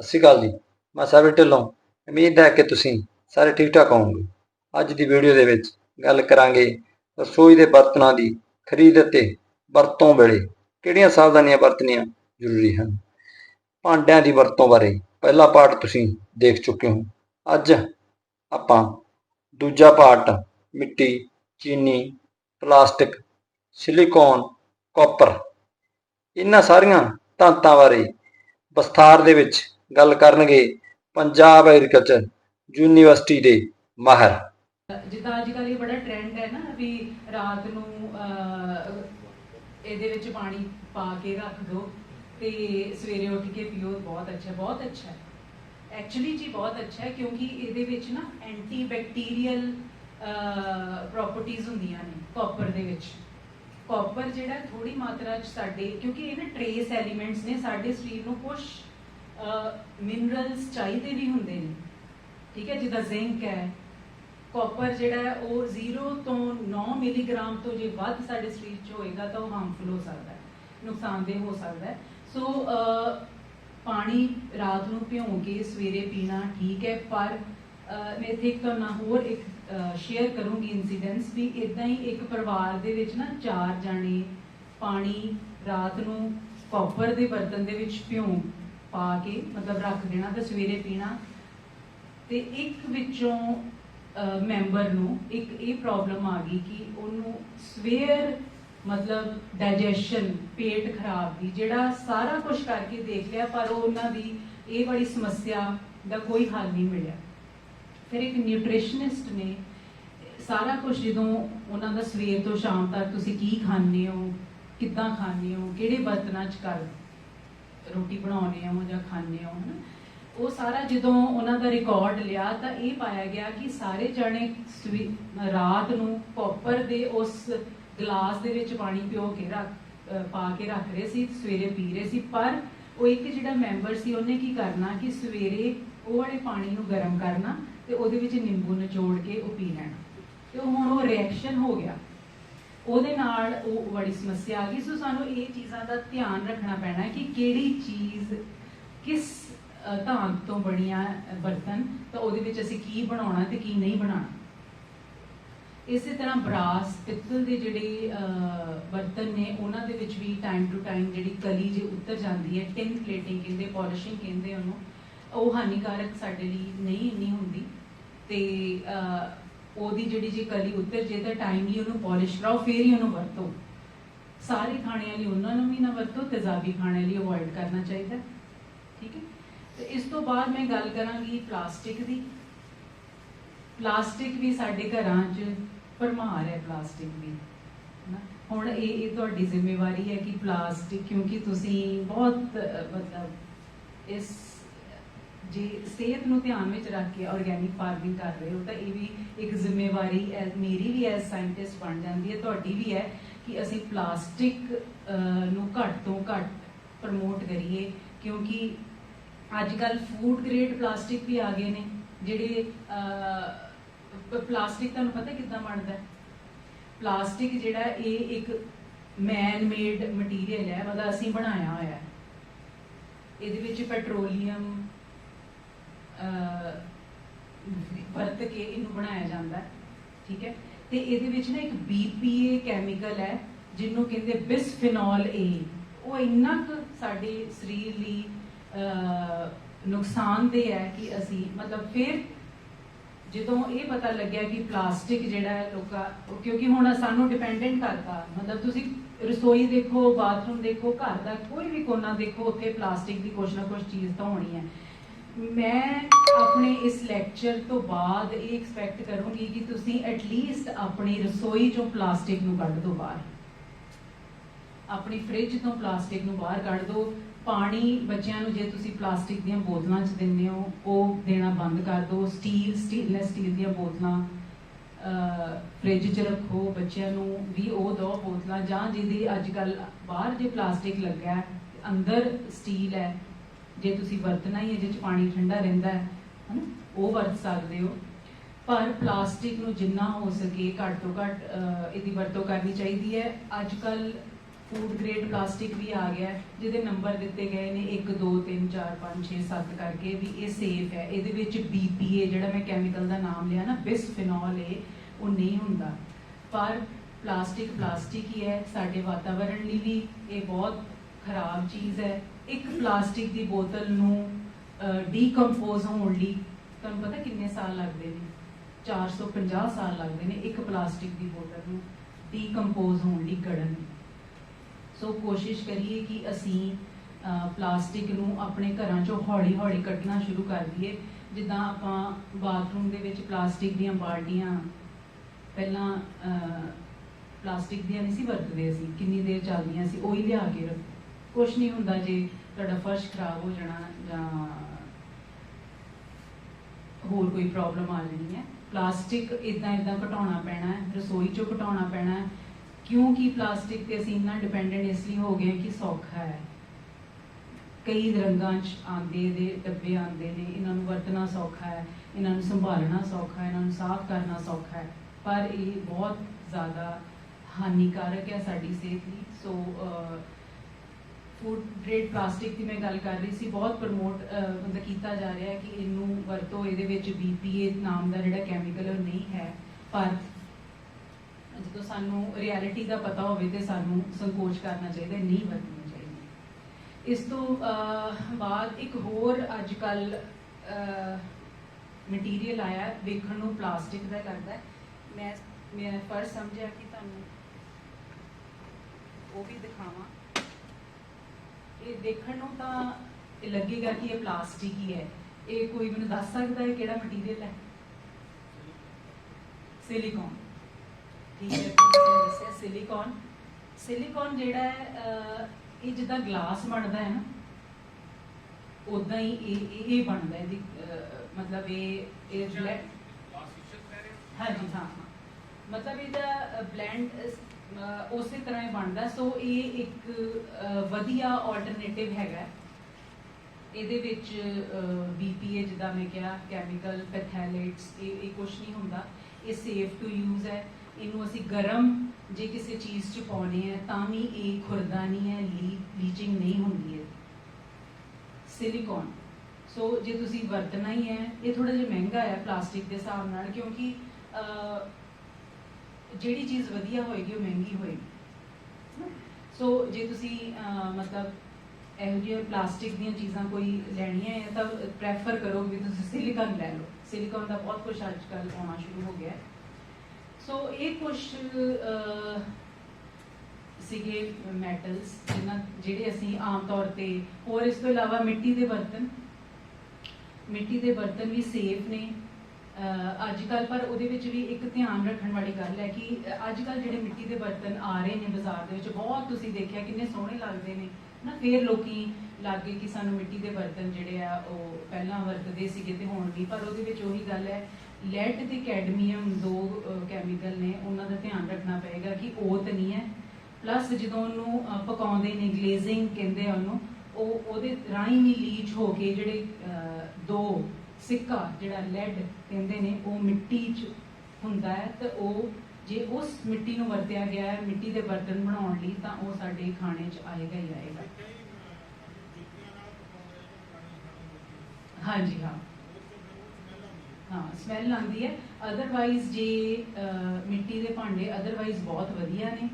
ਸਤਿ ਸ਼੍ਰੀ ਅਕਾਲ ਜੀ। ਮੈਂ ਸਾਹਿਬ ਢਿੱਲੋਂ। ਉਮੀਦ ਹੈ ਕਿ ਤੁਸੀਂ ਸਾਰੇ ਠੀਕ ਠਾਕ ਹੋਵੋਗੇ। ਅੱਜ ਦੀ ਵੀਡੀਓ ਦੇ ਵਿੱਚ ਗੱਲ ਕਰਾਂਗੇ ਰਸੋਈ ਦੇ ਬਰਤਨਾਂ ਦੀ ਖਰੀਦ ਅਤੇ ਵਰਤੋਂ ਵੇਲੇ ਕਿਹੜੀਆਂ ਸਾਵਧਾਨੀਆਂ ਵਰਤਣੀਆਂ ਜ਼ਰੂਰੀ ਹਨ। ਭਾਂਡਿਆਂ ਦੀ ਵਰਤੋਂ ਬਾਰੇ ਪਹਿਲਾ ਪਾਠ ਤੁਸੀਂ ਦੇਖ ਚੁੱਕੇ ਹੋ। ਅੱਜ ਆਪਾਂ ਦੂਜਾ ਪਾਠ ਮਿੱਟੀ, ਚੀਨੀ, ਪਲਾਸਟਿਕ, ਸਿਲੀਕੋਨ, ਕਾਪਰ। ਇਹਨਾਂ ਸਾਰੀਆਂ ਧਾਤਾਂ ਬਾਰੇ ਵਿਸਥਾਰ ਦੇ ਵਿੱਚ ਗੱਲ ਕਰਨਗੇ ਪੰਜਾਬ ਐਗਰੀਕਲਚਰ ਯੂਨੀਵਰਸਿਟੀ ਦੇ ਮਾਹਰ। ਜਿੱਦਾਂ ਅੱਜ ਕੱਲ੍ਹ ਇਹ ਬੜਾ ਟ੍ਰੈਂਡ ਹੈ ਨਾ ਵੀ ਰਾਤ ਨੂੰ ਇਹਦੇ ਵਿੱਚ ਪਾਣੀ ਪਾ ਕੇ ਰੱਖ ਦਿਓ ਤੇ ਸਵੇਰੇ ਉੱਠ ਕੇ ਪੀਓ, ਬਹੁਤ ਅੱਛਾ ਬਹੁਤ ਅੱਛਾ ਐਕਚੁਅਲੀ ਜੀ ਬਹੁਤ ਅੱਛਾ ਹੈ ਕਿਉਂਕਿ ਇਹਦੇ ਵਿੱਚ ਨਾ ਐਂਟੀ ਬੈਕਟੀਰੀਅਲ ਪ੍ਰੋਪਰਟੀਆਂ ਹੁੰਦੀਆਂ ਨੇ ਕਾਪਰ ਦੇ ਵਿੱਚ। ਕਾਪਰ ਜਿਹੜਾ ਥੋੜੀ ਮਾਤਰਾ ਚ ਸਾਡੇ, ਕਿਉਂਕਿ ਇਹ ਨਾ ਟਰੇਸ ਐਲੀਮੈਂਟਸ ਨੇ ਸਾਡੇ ਸਰੀਰ ਨੂੰ ਕੁਝ ਮਿਨਰਲਸ ਚਾਹੀਦੇ ਵੀ ਹੁੰਦੇ ਨੇ। ਠੀਕ ਹੈ, ਜਿੱਦਾਂ ਜ਼ਿੰਕ ਹੈ ਕਾਪਰ ਜਿਹੜਾ ਹੈ, ਉਹ 0 ਤੋਂ 9 ਮਿਲੀਗ੍ਰਾਮ ਤੋਂ ਜੇ ਵੱਧ ਸਾਡੇ ਸਰੀਰ 'ਚ ਹੋਏਗਾ ਤਾਂ ਉਹ ਹਾਰਮਫੁਲ ਹੋ ਸਕਦਾ ਹੈ, ਨੁਕਸਾਨਦੇਹ ਹੋ ਸਕਦਾ ਹੈ। ਸੋ ਪਾਣੀ ਰਾਤ ਨੂੰ ਭਿਉਂ ਕੇ ਸਵੇਰੇ ਪੀਣਾ ਠੀਕ ਹੈ, ਪਰ ਮੈਂ ਇੱਥੇ ਇੱਕ ਤੁਹਾਨੂੰ ਨਾਲ ਹੋਰ ਇੱਕ ਸ਼ੇਅਰ ਕਰੂੰਗੀ ਇਨਸੀਡੈਂਸ ਵੀ। ਇਦਾਂ ਹੀ ਇੱਕ ਪਰਿਵਾਰ ਦੇ ਵਿੱਚ ਨਾ ਚਾਰ ਜਾਣੇ ਪਾਣੀ ਰਾਤ ਨੂੰ ਕਾਪਰ ਦੇ ਬਰਤਨ ਦੇ ਵਿੱਚ ਭਿਉਂ ਪਾ ਕੇ ਮਤਲਬ ਰੱਖ ਦੇਣਾ ਤੇ ਸਵੇਰੇ ਪੀਣਾ। ਤੇ ਇੱਕ ਵਿੱਚੋਂ ਮੈਂਬਰ ਨੂੰ ਇੱਕ ਇਹ ਪ੍ਰੋਬਲਮ ਆ ਗਈ ਕਿ ਉਹਨੂੰ ਸਵੇਅਰ ਮਤਲਬ ਡਾਈਜੈਸ਼ਨ ਪੇਟ ਖਰਾਬ ਦੀ ਜਿਹੜਾ ਸਾਰਾ ਕੁਝ ਕਰਕੇ ਦੇਖ ਲਿਆ, ਪਰ ਉਹ ਉਹਨਾਂ ਦੀ ਇਹ ਵਾਲੀ ਸਮੱਸਿਆ ਦਾ ਕੋਈ ਹੱਲ ਨਹੀਂ ਮਿਲਿਆ। ਫਿਰ ਇੱਕ ਨਿਊਟ੍ਰੀਸ਼ਨਿਸਟ ਨੇ ਸਾਰਾ ਕੁਝ ਜਦੋਂ ਉਹਨਾਂ ਦਾ ਸਵੇਰ ਤੋਂ ਸ਼ਾਮ ਤੱਕ ਤੁਸੀਂ ਕੀ ਖਾਂਦੇ ਹੋ, ਕਿੱਦਾਂ ਖਾਂਦੇ ਹੋ, ਕਿਹੜੇ ਬਰਤਨਾਂ 'ਚ ਕਰ ਰੋਟੀ ਬਣਾਉਂਦੇ ਹੋ, ਜਾਂ ਖਾਂਦੇ ਹੋ, ਹਨਾ। ਉਹ ਸਾਰਾ ਜਦੋਂ ਉਹਨਾਂ ਦਾ ਰਿਕਾਰਡ ਲਿਆ, ਤਾਂ ਇਹ ਪਾਇਆ ਗਿਆ ਕਿ ਸਾਰੇ ਜਣੇ ਰਾਤ ਨੂੰ ਕਾਪਰ ਦੇ ਉਸ ਗਲਾਸ ਦੇ ਵਿੱਚ ਪਾਣੀ ਪਿਓ ਕੇ ਰੱਖ ਪਾ ਕੇ ਰੱਖ ਰਹੇ ਸੀ, ਸਵੇਰੇ ਪੀ ਰਹੇ ਸੀ। ਪਰ ਉਹ ਇੱਕ ਜਿਹੜਾ ਮੈਂਬਰ ਸੀ, ਉਹਨੇ ਕੀ ਕਰਨਾ ਕਿ ਸਵੇਰੇ ਉਹ ਵਾਲੇ ਪਾਣੀ ਨੂੰ ਗਰਮ ਕਰਨਾ ਤੇ ਉਹਦੇ ਵਿੱਚ ਨਿੰਬੂ ਨਿਚੋੜ ਕੇ ਉਹ ਪੀ ਲੈਣਾ। ਤੇ ਉਹ ਹੁਣ ਉਹ ਰਿਐਕਸ਼ਨ ਹੋ ਗਿਆ। ਉਹਦੇ ਨਾਲ ਉਹ ਬੜੀ ਸਮੱਸਿਆ ਆ ਗਈ। ਸੋ ਸਾਨੂੰ ਇਹ ਚੀਜ਼ਾਂ ਦਾ ਧਿਆਨ ਰੱਖਣਾ ਪੈਣਾ ਕਿ ਕਿਹੜੀ ਚੀਜ਼ ਕਿਸ ਅ, ਧਾਤ ਤੋਂ ਬਣੀਆਂ ਬਰਤਨ ਤਾਂ ਉਹਦੇ ਵਿੱਚ ਅਸੀਂ ਕੀ ਬਣਾਉਣਾ ਤੇ ਕੀ ਨਹੀਂ ਬਣਾਉਣਾ। ਇਸੇ ਤਰ੍ਹਾਂ ਬਰਾਸ ਪਿੱਤਲ ਦੇ ਜਿਹੜੇ ਅ, ਬਰਤਨ ਨੇ ਉਹਨਾਂ ਦੇ ਵਿੱਚ ਵੀ ਟਾਈਮ ਟੂ ਟਾਈਮ ਜਿਹੜੀ ਕਲੀ ਜੇ ਉੱਤਰ ਜਾਂਦੀ ਹੈ ਟਿਨ ਪਲੇਟਿੰਗ ਕਹਿੰਦੇ ਪਾਲਿਸ਼ਿੰਗ ਕਹਿੰਦੇ ਉਹਨੂੰ ਉਹ ਹਾਨੀਕਾਰਕ ਸਾਡੇ ਲਈ ਨਹੀਂ ਇੰਨੀ ਹੁੰਦੀ। ਤੇ ਅ, ਉਹਦੀ ਜਿਹੜੀ ਜੇ ਕਲੀ ਉੱਤਰ, ਜੇ ਤਾਂ ਟਾਈਮਲੀ ਉਹਨੂੰ ਪਾਲਿਸ਼ ਕਰਾਓ, ਫੇਰ ਹੀ ਉਹਨੂੰ ਵਰਤੋ। ਸਾਰੇ ਖਾਣਿਆਂ ਲਈ ਉਹਨਾਂ ਨੂੰ ਵੀ ਨਾ ਵਰਤੋ ਤੇਜ਼ਾਬੀ ਖਾਣੇ ਲਈ ਅਵੋਇਡ ਕਰਨਾ ਚਾਹੀਦਾ। ਠੀਕ ਹੈ? ਤੇ ਇਸ ਤੋਂ ਬਾਅਦ ਮੈਂ ਗੱਲ ਕਰਾਂਗੀ ਪਲਾਸਟਿਕ ਦੀ। ਪਲਾਸਟਿਕ ਵੀ ਸਾਡੇ ਘਰਾਂ 'ਚ ਭਰਮਾਰ ਹੈ ਪਲਾਸਟਿਕ ਵੀ ਨਾ ਹੁਣ ਇਹ ਇਹ ਤੁਹਾਡੀ ਜ਼ਿੰਮੇਵਾਰੀ ਹੈ ਕਿ ਪਲਾਸਟਿਕ ਕਿਉਂਕਿ ਤੁਸੀਂ ਬਹੁਤ ਮਤਲਬ ਇਸ ਜੇ ਸਿਹਤ ਨੂੰ ਧਿਆਨ ਵਿੱਚ ਰੱਖ ਕੇ ਆਰਗੇਨਿਕ ਫਾਰਮਿੰਗ ਕਰ ਰਹੇ ਹੋ, ਤਾਂ ਇਹ ਵੀ ਇੱਕ ਜ਼ਿੰਮੇਵਾਰੀ ਐ, ਮੇਰੀ ਵੀ ਐਜ਼ ਸਾਇੰਟਿਸਟ ਬਣ ਜਾਂਦੀ ਹੈ ਤੁਹਾਡੀ ਵੀ ਹੈ ਕਿ ਅਸੀਂ ਪਲਾਸਟਿਕ ਨੂੰ ਘੱਟ ਤੋਂ ਘੱਟ ਪ੍ਰਮੋਟ ਕਰੀਏ, ਕਿਉਂਕਿ ਅੱਜ ਕੱਲ ਫੂਡ ਗ੍ਰੇਡ ਪਲਾਸਟਿਕ ਵੀ ਆ ਗਏ ਨੇ, ਜਿਹੜੇ ਪਲਾਸਟਿਕ ਤੁਹਾਨੂੰ ਪਤਾ ਕਿੱਦਾਂ ਬਣਦਾ? ਹੈ ਪਲਾਸਟਿਕ ਜਿਹੜਾ ਇਹ ਇੱਕ ਮੈਨ ਮੇਡ ਮਟੀਰੀਅਲ ਹੈ ਮਤਲਬ ਅਸੀਂ ਬਣਾਇਆ ਹੋਇਆ। ਹੈ ਇਹਦੇ ਵਿੱਚ ਪੈਟਰੋਲੀਅਮ ਵਰਤ ਕੇ ਇਹਨੂੰ ਬਣਾਇਆ ਜਾਂਦਾ ਠੀਕ ਹੈ? ਤੇ ਇਹਦੇ ਵਿੱਚ ਨਾ ਇੱਕ BPA ਕੈਮੀਕਲ ਹੈ ਜਿਹਨੂੰ ਕਹਿੰਦੇ ਬਿਸਫਿਨੋਲ A ਉਹ ਇੰਨਾ ਕੁ ਸਾਡੇ ਸਰੀਰ ਲਈ ਅਹ, ਨੁਕਸਾਨਦੇਹ ਹੈ ਕਿ ਅਸੀਂ ਮਤਲਬ ਫਿਰ ਜਦੋਂ ਇਹ ਪਤਾ ਲੱਗਿਆ ਕਿ ਪਲਾਸਟਿਕ ਜਿਹੜਾ ਹੈ ਲੋਕਾਂ ਕਿਉਂਕਿ ਹੁਣ ਸਾਨੂੰ ਡਿਪੈਂਡੈਂਟ ਕਰਤਾ ਮਤਲਬ ਤੁਸੀਂ ਰਸੋਈ ਦੇਖੋ ਬਾਥਰੂਮ ਦੇਖੋ ਘਰ ਦਾ ਕੋਈ ਵੀ ਕੋਨਾ ਦੇਖੋ ਉੱਥੇ ਪਲਾਸਟਿਕ ਦੀ ਕੁਛ ਨਾ ਕੁਛ ਚੀਜ਼ ਤਾਂ ਹੋਣੀ ਹੈ। ਮੈਂ ਆਪਣੇ ਇਸ ਲੈਕਚਰ ਤੋਂ ਬਾਅਦ ਇਹ ਐਕਸਪੈਕਟ ਕਰੂੰਗੀ ਕਿ ਤੁਸੀਂ ਐਟਲੀਸਟ ਆਪਣੀ ਰਸੋਈ ਚੋਂ ਪਲਾਸਟਿਕ ਨੂੰ ਕੱਢ ਦਿਓ ਬਾਹਰ। ਆਪਣੀ ਫ੍ਰਿਜ ਤੋਂ ਪਲਾਸਟਿਕ ਨੂੰ ਬਾਹਰ ਕੱਢ ਦਿਓ ਪਾਣੀ, ਬੱਚਿਆਂ ਨੂੰ ਜੇ ਤੁਸੀਂ ਪਲਾਸਟਿਕ ਦੀਆਂ ਬੋਤਲਾਂ 'ਚ ਦਿੰਦੇ ਹੋ, ਉਹ ਦੇਣਾ ਬੰਦ ਕਰ ਦਿਓ ਸਟੀਲ ਸਟੇਨਲੈਸ ਸਟੀਲ ਦੀਆਂ ਬੋਤਲਾਂ ਫ੍ਰਿਜ 'ਚ ਰੱਖੋ ਬੱਚਿਆਂ ਨੂੰ, ਵੀ ਉਹ ਦੋ ਬੋਤਲਾਂ, ਜਾਂ ਜਿਹਦੀ ਅੱਜ ਕੱਲ ਬਾਹਰ ਜੇ ਪਲਾਸਟਿਕ ਲੱਗਾ ਅੰਦਰ ਸਟੀਲ ਹੈ ਜੇ ਤੁਸੀਂ ਵਰਤਣਾ ਹੀ ਹੈ ਜਿਹ 'ਚ ਪਾਣੀ ਠੰਡਾ ਰਹਿੰਦਾ ਹੈ, ਹਨਾ, ਉਹ ਵਰਤ ਸਕਦੇ ਹੋ। ਪਰ ਪਲਾਸਟਿਕ ਨੂੰ ਜਿੰਨਾ ਹੋ ਸਕੇ ਘੱਟ ਤੋਂ ਘੱਟ ਇਹਦੀ ਵਰਤੋਂ ਕਰਨੀ ਚਾਹੀਦੀ ਹੈ। ਅੱਜ ਕੱਲ ਫੂਡ ਗ੍ਰੇਡ ਪਲਾਸਟਿਕ ਵੀ ਆ ਗਿਆ ਜਿਹਦੇ ਨੰਬਰ ਦਿੱਤੇ ਗਏ ਨੇ 1 2 3 4 5 6 7 ਕਰਕੇ ਵੀ ਇਹ ਸੇਫ ਹੈ। ਇਹਦੇ ਵਿੱਚ BPA ਜਿਹੜਾ ਮੈਂ ਕੈਮੀਕਲ ਦਾ ਨਾਮ ਲਿਆ ਨਾ ਬਿਸਫਿਨੋਲ ਏ ਉਹ ਨਹੀਂ ਹੁੰਦਾ। ਪਰ ਪਲਾਸਟਿਕ ਪਲਾਸਟਿਕ ਹੀ ਹੈ, ਸਾਡੇ ਵਾਤਾਵਰਣ ਲਈ ਵੀ ਇਹ ਬਹੁਤ ਖਰਾਬ ਚੀਜ਼ ਹੈ। ਇੱਕ ਪਲਾਸਟਿਕ ਦੀ ਬੋਤਲ ਨੂੰ ਡੀਕੰਪੋਜ਼ ਹੋਣ ਲਈ, ਤੁਹਾਨੂੰ ਪਤਾ ਕਿੰਨੇ ਸਾਲ ਲੱਗਦੇ ਨੇ? 450 ਸਾਲ ਲੱਗਦੇ ਨੇ ਇੱਕ ਪਲਾਸਟਿਕ ਦੀ ਬੋਤਲ ਨੂੰ ਡੀਕੰਪੋਜ਼ ਹੋਣ ਲਈ ਗੜਨ ਸੋ ਕੋਸ਼ਿਸ਼ ਕਰੀਏ ਕਿ ਅਸੀਂ ਪਲਾਸਟਿਕ ਨੂੰ ਆਪਣੇ ਘਰਾਂ 'ਚੋਂ ਹੌਲੀ-ਹੌਲੀ ਕੱਢਣਾ ਸ਼ੁਰੂ ਕਰ ਦਈਏ। ਜਿੱਦਾਂ ਆਪਾਂ ਬਾਥਰੂਮ ਦੇ ਵਿੱਚ ਪਲਾਸਟਿਕ ਦੀਆਂ ਬਾਲਟੀਆਂ, ਪਹਿਲਾਂ ਪਲਾਸਟਿਕ ਦੀਆਂ ਨਹੀਂ ਸੀ ਵਰਤਦੇ ਅਸੀਂ, ਕਿੰਨੀ ਦੇਰ ਚੱਲਦੀਆਂ ਸੀ, ਉਹੀ ਲਿਆ ਕੇ ਰੱਖ। ਕੁਝ ਨਹੀਂ ਹੁੰਦਾ ਜੇ ਤੁਹਾਡਾ ਫਰਸ਼ ਖਰਾਬ ਹੋ ਜਾਣਾ ਜਾਂ ਹੋਰ ਕੋਈ ਪ੍ਰੋਬਲਮ ਆ ਜਾਣੀ ਹੈ। ਪਲਾਸਟਿਕ ਇਦਾਂ ਇਦਾਂ ਘਟਾਉਣਾ ਪੈਣਾ ਹੈ, ਰਸੋਈ 'ਚੋਂ ਘਟਾਉਣਾ ਪੈਣਾ ਹੈ। ਕਿਉਂਕਿ ਪਲਾਸਟਿਕ ਤੇ ਅਸੀਂ ਇੰਨਾ ਡਿਪੈਂਡੈਂਟ ਇਸ ਲਈ ਹੋ ਗਏ ਕਿ ਸੌਖਾ ਹੈ। ਕਈ ਰੰਗਾਂ 'ਚ ਆਉਂਦੇ ਦੇ, ਡੱਬੇ ਆਉਂਦੇ ਨੇ, ਇਹਨਾਂ ਨੂੰ ਵਰਤਣਾ ਸੌਖਾ ਹੈ, ਇਹਨਾਂ ਨੂੰ ਸੰਭਾਲਣਾ ਸੌਖਾ ਹੈ, ਇਹਨਾਂ ਨੂੰ ਸਾਫ਼ ਕਰਨਾ ਸੌਖਾ ਹੈ। ਪਰ ਇਹ ਬਹੁਤ ਜ਼ਿਆਦਾ ਹਾਨੀਕਾਰਕ ਹੈ ਸਾਡੀ ਸਿਹਤ ਲਈ। ਸੋ ਫੂਡ ਗ੍ਰੇਡ ਪਲਾਸਟਿਕ ਦੀ ਮੈਂ ਗੱਲ ਕਰ ਰਹੀ ਸੀ, ਬਹੁਤ ਪ੍ਰਮੋਟ ਮਤਲਬ ਕੀਤਾ ਜਾ ਰਿਹਾ ਹੈ ਕਿ ਇਹਨੂੰ ਵਰਤੋ ਇਹਦੇ ਵਿੱਚ BPA ਨਾਮ ਦਾ ਜਿਹੜਾ ਕੈਮੀਕਲ ਉਹ ਨਹੀਂ ਹੈ, ਪਰ ਜਦੋਂ ਸਾਨੂੰ ਰਿਐਲਿਟੀ ਦਾ ਪਤਾ ਹੋਵੇ ਤੇ ਸਾਨੂੰ ਸੰਕੋਚ ਕਰਨਾ ਚਾਹੀਦਾ ਨਹੀਂ ਵਰਤਣੀ ਚਾਹੀਦੀ। ਇਸ ਤੋਂ ਬਾਅਦ ਇੱਕ ਹੋਰ ਅੱਜ ਕੱਲ ਮਟੀਰੀਅਲ ਆਇਆ, ਵੇਖਣ ਨੂੰ ਪਲਾਸਟਿਕ ਦਾ ਲੱਗਦਾ ਮੈਂ ਮੈਂ ਫਰਜ਼ ਸਮਝਿਆ ਕਿ ਤੁਹਾਨੂੰ ਉਹ ਵੀ ਦਿਖਾਵਾਂ। ਇਹ ਦੇਖਣ ਨੂੰ ਤਾਂ ਇਹ ਲੱਗੇਗਾ ਕਿ ਇਹ ਪਲਾਸਟਿਕ ਹੀ ਹੈ। ਇਹ ਕੋਈ ਮੈਨੂੰ ਦੱਸ ਸਕਦਾ ਹੈ ਕਿਹੜਾ ਮਟੀਰੀਅਲ ਹੈ? ਸਿਲੀਕਨ ਠੀਕ ਹੈ ਦੱਸਿਆ ਸਿਲੀਕਨ ਸਿਲੀਕਨ ਜਿਹੜਾ ਹੈ ਇਹ ਜਿੱਦਾਂ ਗਲਾਸ ਬਣਦਾ ਹੈ ਨਾ ਉਦਾਂ ਹੀ ਇਹ ਇਹ- ਬਣਦਾ ਹੈ। ਮਤਲਬ ਇਹ ਇਹ ਬਲੈਕ ਹਾਂਜੀ ਹਾਂ ਮਤਲਬ ਇਹਦਾ ਬਲੈਂਡ ਉਸੇ ਤਰ੍ਹਾਂ ਹੀ ਬਣਦਾ। ਸੋ ਇਹ ਇੱਕ ਵਧੀਆ ਆਲਟਰਨੇਟਿਵ ਹੈਗਾ। ਇਹਦੇ ਵਿੱਚ BPA ਜਿੱਦਾਂ ਮੈਂ ਕਿਹਾ ਕੈਮੀਕਲ ਪੈਥੈਲੇਟਸ ਇਹ ਇਹ ਕੁਝ ਨਹੀਂ ਹੁੰਦਾ। ਇਹ ਸੇਫ ਟੂ ਯੂਜ਼ ਹੈ। ਇਹਨੂੰ ਅਸੀਂ ਗਰਮ ਜੇ ਕਿਸੇ ਚੀਜ਼ 'ਚ ਪਾਉਣੇ ਆ, ਤਾਂ ਵੀ ਇਹ ਖੁਰਦਾ ਨਹੀਂ ਹੈ ਲੀਚਿੰਗ ਨਹੀਂ ਹੁੰਦੀ ਹੈ। ਸਿਲੀਕਨ ਸੋ ਜੇ ਤੁਸੀਂ ਵਰਤਣਾ ਹੀ ਹੈ, ਇਹ ਥੋੜਾ ਜਿਹਾ ਮਹਿੰਗਾ ਹੈ ਪਲਾਸਟਿਕ ਦੇ ਹਿਸਾਬ ਨਾਲ, ਕਿਉਂਕਿ ਜਿਹੜੀ ਚੀਜ਼ ਵਧੀਆ ਹੋਏਗੀ, ਉਹ ਮਹਿੰਗੀ ਹੋਏਗੀ। ਸੋ ਜੇ ਤੁਸੀਂ ਮਤਲਬ ਇਹੋ ਜਿਹੇ ਪਲਾਸਟਿਕ ਦੀਆਂ ਚੀਜ਼ਾਂ ਕੋਈ ਲੈਣੀਆਂ ਹੈ, ਤਾਂ ਪ੍ਰੈਫਰ ਕਰੋ ਵੀ ਤੁਸੀਂ ਸਿਲੀਕਨ ਲੈ ਲਓ। ਸਿਲੀਕਨ ਦਾ ਬਹੁਤ ਕੁਝ ਅੱਜ ਕੱਲ੍ਹ ਆਉਣਾ ਸ਼ੁਰੂ ਹੋ ਗਿਆ ਸੋ ਇਹ ਕੁਝ ਸੀਗੇ ਮੈਟਲਸ ਜਿਨ੍ਹਾਂ ਜਿਹੜੇ ਅਸੀਂ ਆਮ ਤੌਰ ਤੇ, ਹੋਰ ਇਸ ਤੋਂ ਇਲਾਵਾ ਮਿੱਟੀ ਦੇ ਬਰਤਨ। ਮਿੱਟੀ ਦੇ ਬਰਤਨ ਵੀ ਸੇਫ ਨੇ। ਅੱਜ ਕੱਲ ਪਰ ਉਹਦੇ ਵਿੱਚ ਵੀ ਇੱਕ ਧਿਆਨ ਰੱਖਣ ਵਾਲੀ ਗੱਲ ਹੈ ਕਿ ਅੱਜ ਕੱਲ ਜਿਹੜੇ ਮਿੱਟੀ ਦੇ ਬਰਤਨ ਆ ਰਹੇ ਨੇ ਬਾਜ਼ਾਰ ਦੇ ਵਿੱਚ, ਬਹੁਤ ਤੁਸੀਂ ਦੇਖਿਆ ਕਿੰਨੇ ਸੋਹਣੇ ਲੱਗਦੇ ਨੇ। ਨਾ ਫੇਰ ਲੋਕੀ ਲੱਗੇ ਕਿ ਸਾਨੂੰ ਮਿੱਟੀ ਦੇ ਬਰਤਨ ਜਿਹੜੇ ਆ, ਉਹ ਪਹਿਲਾਂ ਵਰਤਦੇ ਸੀਗੇ ਤੇ ਹੁਣ ਵੀ, ਪਰ ਉਹਦੇ ਵਿੱਚ ਉਹੀ ਗੱਲ ਹੈ ਲੈਟ ਤੇ ਕੈਡਮੀਅਮ ਦੋ ਕੈਮੀਕਲ ਨੇ, ਉਹਨਾਂ ਦਾ ਧਿਆਨ ਰੱਖਣਾ ਪਏਗਾ ਕਿ ਉਹ ਤਾਂ ਨਹੀਂ ਹੈ। ਪਲੱਸ ਜਦੋਂ ਉਹਨੂੰ ਪਕਾਉਂਦੇ ਨੇ ਗਲੇਜ਼ਿੰਗ ਕਹਿੰਦੇ ਆ ਉਹਨੂੰ, ਉਹ ਉਹਦੇ ਰਾਹੀਂ ਵੀ ਲੀਚ ਹੋ ਕੇ ਜਿਹੜੇ ਦੋ ਸਿੱਕਾ ਜਿਹੜਾ ਲੈਡ ਕਹਿੰਦੇ ਨੇ ਉਹ ਮਿੱਟੀ 'ਚ ਹੁੰਦਾ ਹੈ ਤੇ ਉਹ ਜੇ ਉਸ ਮਿੱਟੀ ਨੂੰ ਵਰਤਿਆ ਗਿਆ ਹੈ ਮਿੱਟੀ ਦੇ ਬਰਤਨ ਬਣਾਉਣ ਲਈ ਤਾਂ ਉਹ ਸਾਡੇ ਖਾਣੇ 'ਚ ਆਏਗਾ ਹੀ ਆਏਗਾ। ਹਾਂਜੀ ਹਾਂ। ਹਾਂ ਸਮੈਲ ਆਉਂਦੀ ਹੈ। ਅਦਰਵਾਈਜ਼ ਜੇ ਅਹ, ਮਿੱਟੀ ਦੇ ਭਾਂਡੇ ਅਦਰਵਾਈਜ਼ ਬਹੁਤ ਵਧੀਆ ਨੇ।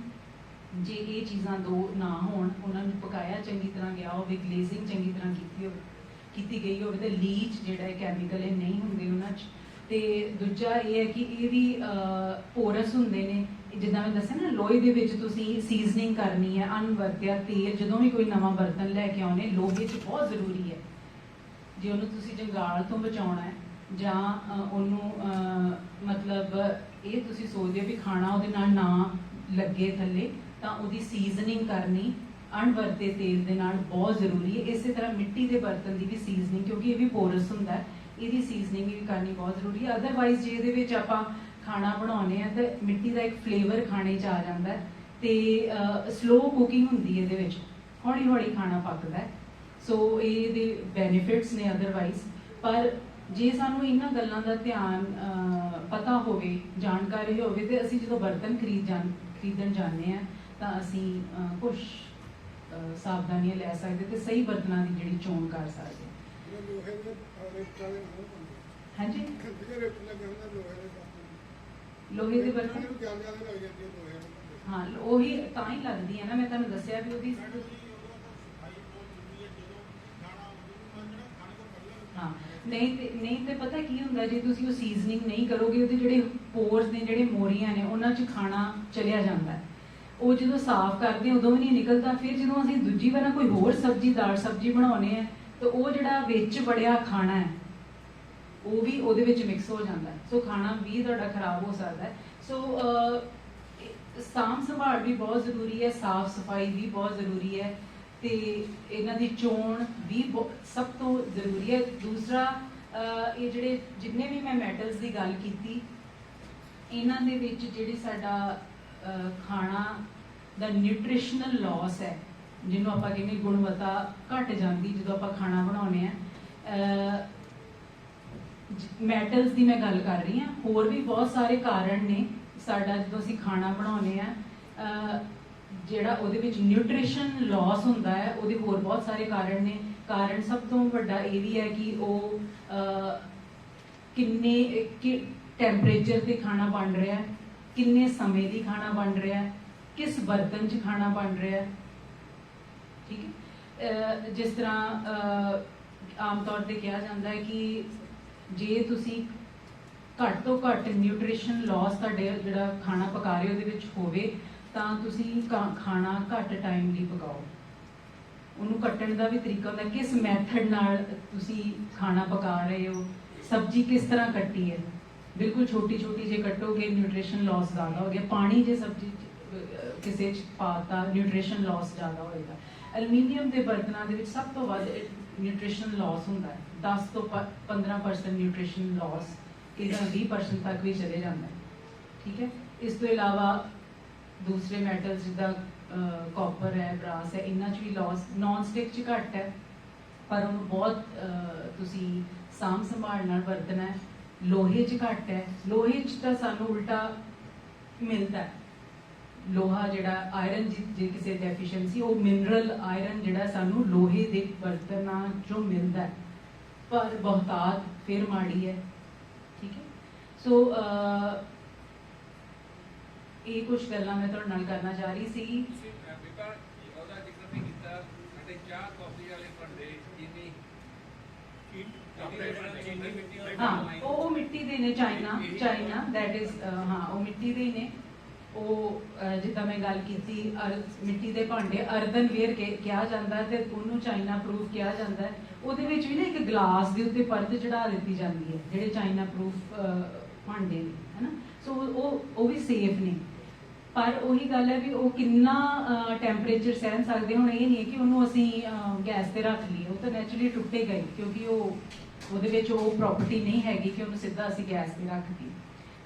ਜੇ ਇਹ ਚੀਜ਼ਾਂ ਦੋ ਨਾ ਹੋਣ ਉਹਨਾਂ ਨੂੰ ਪਕਾਇਆ ਚੰਗੀ ਤਰ੍ਹਾਂ ਗਿਆ ਹੋਵੇ ਗਲੇਜ਼ਿੰਗ ਚੰਗੀ ਤਰ੍ਹਾਂ ਕੀਤੀ ਹੋਵੇ। ਕੀਤੀ ਗਈ ਹੋਵੇ ਤੇ ਲੀਚ ਜਿਹੜਾ ਹੈ ਕੈਮੀਕਲ ਇਹ ਨਹੀਂ ਹੁੰਦੇ ਉਹਨਾਂ 'ਚ। ਤੇ ਦੂਜਾ ਇਹ ਹੈ ਕਿ ਇਹ ਵੀ ਪੋਰਸ ਹੁੰਦੇ ਨੇ। ਜਿੱਦਾਂ ਮੈਂ ਦੱਸਿਆ ਨਾ, ਲੋਹੇ ਦੇ ਵਿੱਚ ਤੁਸੀਂ ਸੀਜ਼ਨਿੰਗ ਕਰਨੀ ਹੈ ਅਨਵਰਤਿਆ ਤੇਲ, ਜਦੋਂ ਵੀ ਕੋਈ ਨਵਾਂ ਬਰਤਨ ਲੈ ਕੇ ਆਉਣੇ, ਲੋਹੇ 'ਚ ਬਹੁਤ ਜ਼ਰੂਰੀ ਹੈ। ਜੇ ਉਹਨੂੰ ਤੁਸੀਂ ਜੰਗਾਲ ਤੋਂ ਬਚਾਉਣਾ ਹੈ, ਜਾਂ ਉਹਨੂੰ ਮਤਲਬ ਇਹ ਤੁਸੀਂ ਸੋਚਦੇ ਹੋ ਵੀ ਖਾਣਾ ਉਹਦੇ ਨਾਲ ਨਾ ਲੱਗੇ ਥੱਲੇ, ਤਾਂ ਉਹਦੀ ਸੀਜ਼ਨਿੰਗ ਕਰਨੀ ਅਣਵਰਤੇ ਤੇਲ ਦੇ ਨਾਲ ਬਹੁਤ ਜ਼ਰੂਰੀ ਹੈ। ਇਸੇ ਤਰ੍ਹਾਂ ਮਿੱਟੀ ਦੇ ਬਰਤਨ ਦੀ ਵੀ ਸੀਜ਼ਨਿੰਗ ਕਿਉਂਕਿ ਇਹ ਵੀ ਪੋਰਸ ਹੁੰਦਾ ਹੈ। ਇਹਦੀ ਸੀਜ਼ਨਿੰਗ ਵੀ ਕਰਨੀ ਬਹੁਤ ਜ਼ਰੂਰੀ ਹੈ। ਅਦਰਵਾਈਜ਼ ਜੇ ਇਹਦੇ ਵਿੱਚ ਆਪਾਂ ਖਾਣਾ ਬਣਾਉਨੇ ਆ ਤਾਂ ਮਿੱਟੀ ਦਾ ਇੱਕ ਫਲੇਵਰ ਖਾਣੇ 'ਚ ਆ ਜਾਂਦਾ ਹੈ। ਤੇ ਸਲੋ ਕੁਕਿੰਗ ਹੁੰਦੀ ਹੈ ਇਹਦੇ ਵਿੱਚ। ਹੌਲੀ ਹੌਲੀ ਖਾਣਾ ਪੱਕਦਾ ਹੈ। ਸੋ ਇਹਦੇ ਬੈਨੀਫਿਟਸ ਨੇ ਅਦਰਵਾਈਜ਼ ਪਰ ਜੇ ਸਾਨੂੰ ਇਹਨਾਂ ਗੱਲਾਂ ਦਾ ਧਿਆਨ ਪਤਾ ਹੋਵੇ, ਜਾਣਕਾਰੀ ਹੋਵੇ, ਤੇ ਅਸੀਂ ਜਦੋਂ ਬਰਤਨ ਖਰੀਦ ਜਾਣ, ਖਰੀਦਣ ਜਾਂਦੇ ਆ ਤਾਂ ਅਸੀਂ ਕੁਝ ਸਾਵਧਾਨੀਆਂ ਲੈ ਸਕਦੇ ਤੇ ਸਹੀ ਬਰਤਨਾਂ ਦੀ ਜਿਹੜੀ ਚੋਣ ਕਰ ਸਕਦੇ। ਹਾਂਜੀ? ਲੋਹੇ ਦੇ ਬਰਤਨ ਹੈ ਉਹੀ ਤਾਂ ਹੀ ਲੱਗਦੀ ਹੈ ਨਾ ਮੈਂ ਤੁਹਾਨੂੰ ਦੱਸਿਆ ਵੀ ਉਹਦੀ ਹਾਂ ਨਹੀਂ ਤੇ ਨਹੀਂ ਤੇ ਪਤਾ ਕੀ ਹੁੰਦਾ ਜੇ ਤੁਸੀਂ ਉਹ ਸੀਜ਼ਨਿੰਗ ਨਹੀਂ ਕਰੋਗੇ ਉਹਦੇ ਜਿਹੜੇ ਪੋਰਸ ਨੇ ਜਿਹੜੇ ਮੋਰੀਆਂ ਨੇ ਉਹਨਾਂ 'ਚ ਖਾਣਾ ਚਲਿਆ ਜਾਂਦਾ। ਹੈ ਉਹ ਜਦੋਂ ਸਾਫ਼ ਕਰਦੇ ਉਦੋਂ ਵੀ ਨਹੀਂ ਨਿਕਲਦਾ ਫਿਰ ਜਦੋਂ ਅਸੀਂ ਦੂਜੀ ਵਾਰ ਕੋਈ ਹੋਰ ਸਬਜ਼ੀ ਦਾਲ ਸਬਜ਼ੀ ਬਣਾਉਨੇ ਆ ਤਾਂ ਉਹ ਜਿਹੜਾ ਵਿੱਚ ਵੜਿਆ ਖਾਣਾ ਹੈ ਉਹ ਵੀ ਉਹਦੇ ਵਿੱਚ ਮਿਕਸ ਹੋ ਜਾਂਦਾ ਸੋ ਖਾਣਾ ਵੀ ਤੁਹਾਡਾ ਖਰਾਬ ਹੋ ਸਕਦਾ ਹੈ। ਸੋ ਅਹ, ਸਾਂਭ ਸੰਭਾਲ ਵੀ ਬਹੁਤ ਜ਼ਰੂਰੀ ਹੈ ਸਾਫ਼ ਸਫ਼ਾਈ ਵੀ ਬਹੁਤ ਜ਼ਰੂਰੀ ਹੈ ਤੇ ਇਹਨਾਂ ਦੀ ਚੋਣ ਵੀ ਬਹੁ- ਸਭ ਤੋਂ ਜ਼ਰੂਰੀ ਹੈ। ਦੂਸਰਾ ਇਹ ਜਿਹੜੇ ਜਿੰਨੇ ਵੀ ਮੈਂ ਮੈਟਲਸ ਦੀ ਗੱਲ ਕੀਤੀ ਇਹਨਾਂ ਦੇ ਵਿੱਚ ਜਿਹੜੇ ਸਾਡਾ ਖਾਣਾ ਦਾ ਨਿਊਟ੍ਰੀਸ਼ਨਲ ਲਾਸ ਹੈ, ਜਿਹਨੂੰ ਆਪਾਂ ਕਹਿੰਦੇ ਗੁਣਵੱਤਾ ਘਟ ਜਾਂਦੀ ਜਦੋਂ ਆਪਾਂ ਖਾਣਾ ਬਣਾਉਂਦੇ ਆ ਮੈਟਲਸ ਦੀ ਮੈਂ ਗੱਲ ਕਰ ਰਹੀ ਹਾਂ, ਹੋਰ ਵੀ ਬਹੁਤ ਸਾਰੇ ਕਾਰਨ ਨੇ ਸਾਡਾ ਜਦੋਂ ਅਸੀਂ ਖਾਣਾ ਬਣਾਉਂਦੇ ਆ ਜਿਹੜਾ ਉਹਦੇ ਵਿੱਚ ਨਿਊਟ੍ਰੀਸ਼ਨ ਲਾਸ ਹੁੰਦਾ ਹੈ, ਉਹਦੇ ਹੋਰ ਬਹੁਤ ਸਾਰੇ ਕਾਰਨ ਨੇ। ਕਾਰਨ ਸਭ ਤੋਂ ਵੱਡਾ ਇਹ ਵੀ ਹੈ ਕਿ ਉਹ ਕਿੰਨੇ, ਕਿ ਟੈਂਪਰੇਚਰ ਤੇ ਖਾਣਾ ਬਣ ਰਿਹਾ ਹੈ। ਕਿੰਨੇ ਸਮੇਂ ਦੀ ਖਾਣਾ ਬਣ ਰਿਹਾ ਹੈ, ਕਿਸ ਬਰਤਨ 'ਚ ਖਾਣਾ ਬਣ ਰਿਹਾ ਹੈ। ਠੀਕ ਹੈ? ਜਿਸ ਤਰ੍ਹਾਂ ਆਮ ਤੌਰ ਤੇ ਕਿਹਾ ਜਾਂਦਾ ਹੈ ਕਿ ਜੇ ਤੁਸੀਂ ਘੱਟ ਤੋਂ ਘੱਟ ਨਿਊਟ੍ਰੀਸ਼ਨ ਲਾਸ ਤੁਹਾਡੇ ਜਿਹੜਾ ਖਾਣਾ ਪਕਾ ਰਹੇ ਹੋ, ਉਹਦੇ ਵਿੱਚ ਹੋਵੇ, ਤਾਂ ਤੁਸੀਂ ਖਾਣਾ ਘੱਟ ਟਾਈਮ ਲਈ ਪਕਾਓ। ਉਹਨੂੰ ਕੱਟਣ ਦਾ ਵੀ ਤਰੀਕਾ ਹੁੰਦਾ ਕਿਸ ਮੈਥਡ ਨਾਲ ਤੁਸੀਂ ਖਾਣਾ ਪਕਾ ਰਹੇ ਹੋ? ਸਬਜ਼ੀ ਕਿਸ ਤਰ੍ਹਾਂ ਕੱਟੀ ਹੈ? ਬਿਲਕੁਲ ਛੋਟੀ ਛੋਟੀ ਜੇ ਕੱਟੋਗੇ ਨਿਊਟ੍ਰੀਸ਼ਨ ਲਾਸ ਜ਼ਿਆਦਾ ਹੋ ਗਿਆ। ਪਾਣੀ ਜੇ ਸਬਜ਼ੀ ਕਿਸੇ ਚ ਪਾਤਾ ਨਿਊਟ੍ਰੀਸ਼ਨ ਲਾਸ ਜ਼ਿਆਦਾ ਹੋਏਗਾ। ਐਲੂਮੀਨੀਅਮ ਦੇ ਬਰਤਨਾਂ ਦੇ ਵਿੱਚ ਸਭ ਤੋਂ ਵੱਧ ਨਿਊਟ੍ਰੀਸ਼ਨ ਲਾਸ ਹੁੰਦਾ ਹੈ। 10 ਤੋਂ ਪ- 15% ਨਿਊਟ੍ਰੀਸ਼ਨ ਲਾਸ ਇਹਦਾ 20% ਤੱਕ ਵੀ ਚਲੇ ਜਾਂਦਾ ਹੈ। ਠੀਕ ਹੈ? ਇਸ ਤੋਂ ਇਲਾਵਾ ਦੂਸਰੇ ਮੈਟਲਸ ਜਿੱਦਾਂ ਕਾਪਰ ਹੈ ਬ੍ਰਾਸ ਹੈ, ਇਹਨਾਂ 'ਚ ਵੀ ਲਾਸ ਨਾਨ ਸਟਿਕ 'ਚ ਘੱਟ ਹੈ। ਪਰ ਉਹਨੂੰ ਬਹੁਤ ਤੁਸੀਂ ਸਾਂਭ ਸੰਭਾਲ ਨਾਲ ਵਰਤਣਾ ਹੈ। ਲੋਹੇ 'ਚ ਘੱਟ ਹੈ। ਲੋਹੇ 'ਚ ਤਾਂ ਸਾਨੂੰ ਉਲਟਾ ਮਿਲਦਾ ਹੈ। ਲੋਹਾ ਜਿਹੜਾ ਆਇਰਨ ਜੇ ਕਿਸੇ ਡੈਫੀਸ਼ੀਐਂਸੀ ਉਹ ਮਿਨਰਲ ਆਇਰਨ ਜਿਹੜਾ ਸਾਨੂੰ ਲੋਹੇ ਦੇ ਬਰਤਨਾਂ ਚੋਂ ਮਿਲਦਾ ਹੈ। ਪਰ ਬਹੁਤਾਤ ਫਿਰ ਮਾੜੀ ਹੈ। ਠੀਕ ਹੈ? ਸੋ ਇਹ ਕੁਝ ਗੱਲਾਂ ਮੈਂ ਤੁਹਾਡੇ ਨਾਲ ਕਰਨਾ ਚਾਹ ਰਹੀ ਸੀ। ਉਹਦਾ ਜ਼ਿਕਰ ਨਹੀਂ ਕੀਤਾ, ਸਾਡੇ ਚਾਹ ਕਾਫੀ ਵਾਲੇ ਭਾਂਡੇ ਚੀਨੀ ਹਾਂ, ਉਹ ਉਹ ਮਿੱਟੀ ਦੇ ਨੇ ਚਾਈਨਾ ਚਾਈਨਾ ਦੈਟ ਇਜ਼ ਹਾਂ, ਉਹ ਮਿੱਟੀ ਦੇ ਹੀ ਨੇ। ਉਹ ਜਿੱਦਾਂ ਮੈਂ ਗੱਲ ਕੀਤੀ, ਅਰ- ਮਿੱਟੀ ਦੇ ਭਾਂਡੇ ਅਰਦਨਵੇਅਰ ਕਿਹਾ ਜਾਂਦਾ ਤੇ ਉਹਨੂੰ ਚਾਈਨਾ ਪ੍ਰੂਫ ਕਿਹਾ ਜਾਂਦਾ ਉਹਦੇ ਵਿੱਚ ਵੀ ਨਾ ਇੱਕ ਗਲਾਸ ਦੇ ਉੱਤੇ ਪਰਤ ਚੜਾ ਦਿੱਤੀ ਜਾਂਦੀ ਹੈ, ਜਿਹੜੇ ਚਾਈਨਾ ਪ੍ਰੂਫ ਭਾਂਡੇ ਨੇ, ਹਨਾ? ਸੋ ਉਹ ਉਹ ਵੀ ਸੇਫ ਨੇ। ਪਰ ਉਹੀ ਗੱਲ ਹੈ ਵੀ ਉਹ ਕਿੰਨਾ ਟੈਂਪਰੇਚਰ ਸਹਿਨ ਸਕਦੇ, ਹੁਣ ਇਹ ਨਹੀਂ ਕਿ ਉਹਨੂੰ ਅਸੀਂ ਗੈਸ ਤੇ ਰੱਖ ਲਈਏ, ਉਹ ਤਾਂ ਨੈਚੁਰਲੀ ਟੁੱਟੇਗਾ ਹੀ ਕਿਉਂਕਿ ਉਹ ਉਹਦੇ ਵਿੱਚ ਉਹ ਪ੍ਰਾਪਰਟੀ ਨਹੀਂ ਹੈਗੀ ਕਿ ਉਹਨੂੰ ਸਿੱਧਾ ਅਸੀਂ ਗੈਸ ਤੇ ਰੱਖ ਦਈਏ।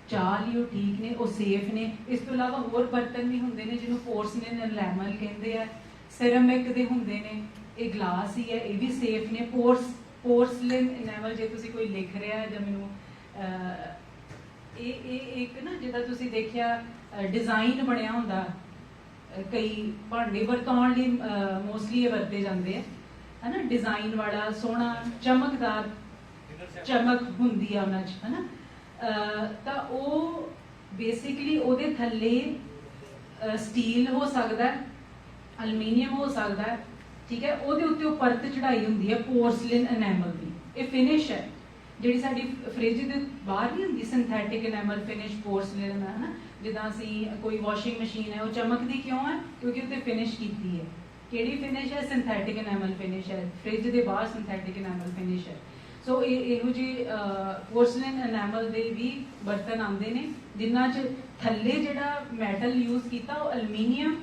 ਚਾਹ ਲਈ ਉਹ ਠੀਕ ਨੇ, ਉਹ ਸੇਫ ਨੇ। ਇਸ ਤੋਂ ਇਲਾਵਾ ਹੋਰ ਬਰਤਨ ਵੀ ਹੁੰਦੇ ਨੇ ਜਿਹਨੂੰ ਪੋਰਸਲਿਨ ਐਨਲੈਮਲ ਕਹਿੰਦੇ ਆ। ਸਿਰਮਿਕ ਦੇ ਹੁੰਦੇ ਨੇ, ਇਹ ਗਲਾਸ ਹੀ ਹੈ, ਇਹ ਵੀ ਸੇਫ ਨੇ। ਪੋਰਸ ਪੋਰਸਲਿਨ ਐਨਲੈਮਲ ਜੇ ਤੁਸੀਂ ਕੋਈ ਲਿਖ ਰਿਹਾ ਜਾਂ ਮੈਨੂੰ ਇਹ ਇਹ ਇੱਕ ਨਾ ਜਿੱਦਾਂ ਤੁਸੀਂ ਦੇਖਿਆ ਡਿਜ਼ਾਈਨ ਬਣਿਆ ਹੁੰਦਾ। ਕਈ ਭਾਂਡੇ ਵਰਤਾਉਣ ਲਈ ਮੋਸਟਲੀ ਇਹ ਵਰਤੇ ਜਾਂਦੇ ਆ। ਹਨਾ? ਡਿਜ਼ਾਈਨ ਵਾਲਾ ਸੋਹਣਾ, ਚਮਕਦਾਰ ਚਮਕ ਹੁੰਦੀ ਆ ਉਹਨਾਂ 'ਚ, ਹਨਾ? ਤਾਂ ਉਹ ਬੇਸਿਕਲੀ ਉਹਦੇ ਥੱਲੇ ਸਟੀਲ ਹੋ ਸਕਦਾ ਹੈ ਐਲੂਮੀਨੀਅਮ ਹੋ ਸਕਦਾ ਹੈ, ਠੀਕ ਹੈ? ਉਹਦੇ ਉੱਤੇ ਉਹ ਪਰਤ ਚੜਾਈ ਹੁੰਦੀ ਹੈ ਪੋਰਸਲਿਨ ਐਨੈਮਲ ਦੀ। ਇਹ ਫਿਨਿਸ਼ ਹੈ। ਜਿਹੜੀ ਸਾਡੀ ਫ੍ਰਿਜ ਦੇ ਬਾਹਰ ਨਹੀਂ ਹੁੰਦੀ ਸਿੰਥੈਟਿਕ ਐਨੈਮਲ ਫਿਨਿਸ਼ ਪੋਰਸਲਿਨ ਹੈ ਨਾ ਜਿੱਦਾਂ ਅਸੀਂ ਕੋਈ ਵਾਸ਼ਿੰਗ ਮਸ਼ੀਨ ਹੈ, ਉਹ ਚਮਕਦੀ ਕਿਉਂ ਹੈ? ਕਿਉਂਕਿ ਉੱਤੇ ਫਿਨਿਸ਼ ਕੀਤੀ ਹੈ। ਕਿਹੜੀ ਫਿਨਿਸ਼ ਹੈ? ਸਿੰਥੈਟਿਕ ਐਨੈਮਲ ਫਿਨਿਸ਼ ਹੈ। ਫ੍ਰਿਜ ਦੇ ਬਾਹਰ ਸਿੰਥੈਟਿਕ ਐਨੈਮਲ ਫਿਨਿਸ਼ ਹੈ। ਸੋ ਇਹ ਇਹੋ ਜਿਹੇ ਪੋਰਸਲਿਨ ਐਨੈਮਲ ਦੇ ਵੀ ਬਰਤਨ ਆਉਂਦੇ ਨੇ, ਜਿਨ੍ਹਾਂ 'ਚ ਥੱਲੇ ਜਿਹੜਾ ਮੈਟਲ ਯੂਜ਼ ਕੀਤਾ, ਉਹ ਐਲੂਮੀਨੀਅਮ